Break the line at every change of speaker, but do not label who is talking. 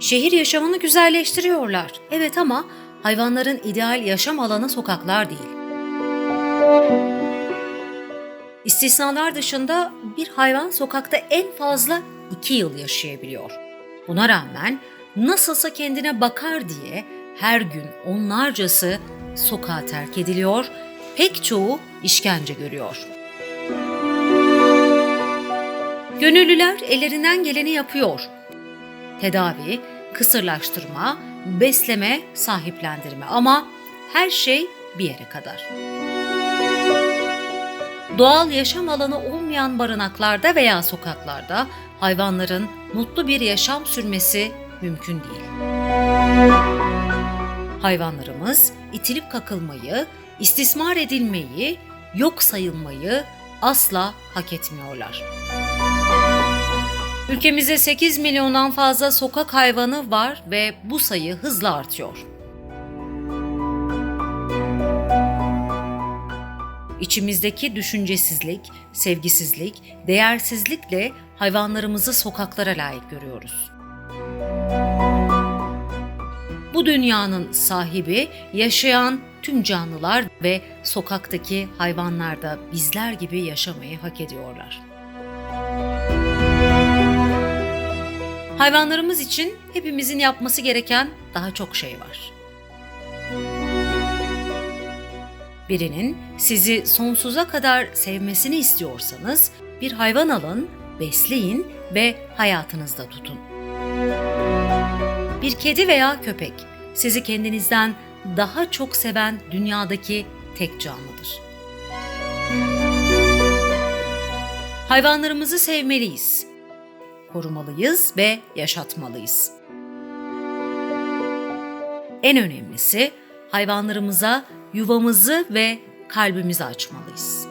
Şehir yaşamını güzelleştiriyorlar. Evet ama hayvanların ideal yaşam alanı sokaklar değil. İstisnalar dışında bir hayvan sokakta en fazla iki yıl yaşayabiliyor. Buna rağmen nasılsa kendine bakar diye her gün onlarcası sokağa terk ediliyor, pek çoğu işkence görüyor. Gönüllüler ellerinden geleni yapıyor. Tedavi, kısırlaştırma, besleme, sahiplendirme ama her şey bir yere kadar. Doğal yaşam alanı olmayan barınaklarda veya sokaklarda hayvanların mutlu bir yaşam sürmesi mümkün değil. Hayvanlarımız itilip kakılmayı, istismar edilmeyi, yok sayılmayı asla hak etmiyorlar. Ülkemizde 8 milyondan fazla sokak hayvanı var ve bu sayı hızla artıyor. İçimizdeki düşüncesizlik, sevgisizlik, değersizlikle hayvanlarımızı sokaklara layık görüyoruz. Bu dünyanın sahibi yaşayan tüm canlılar ve sokaktaki hayvanlar da bizler gibi yaşamayı hak ediyorlar. Hayvanlarımız için hepimizin yapması gereken daha çok şey var. Birinin sizi sonsuza kadar sevmesini istiyorsanız bir hayvan alın, besleyin ve hayatınızda tutun. Bir kedi veya köpek sizi kendinizden daha çok seven dünyadaki tek canlıdır. Hayvanlarımızı sevmeliyiz. Korumalıyız ve yaşatmalıyız. En önemlisi hayvanlarımıza yuvamızı ve kalbimizi açmalıyız.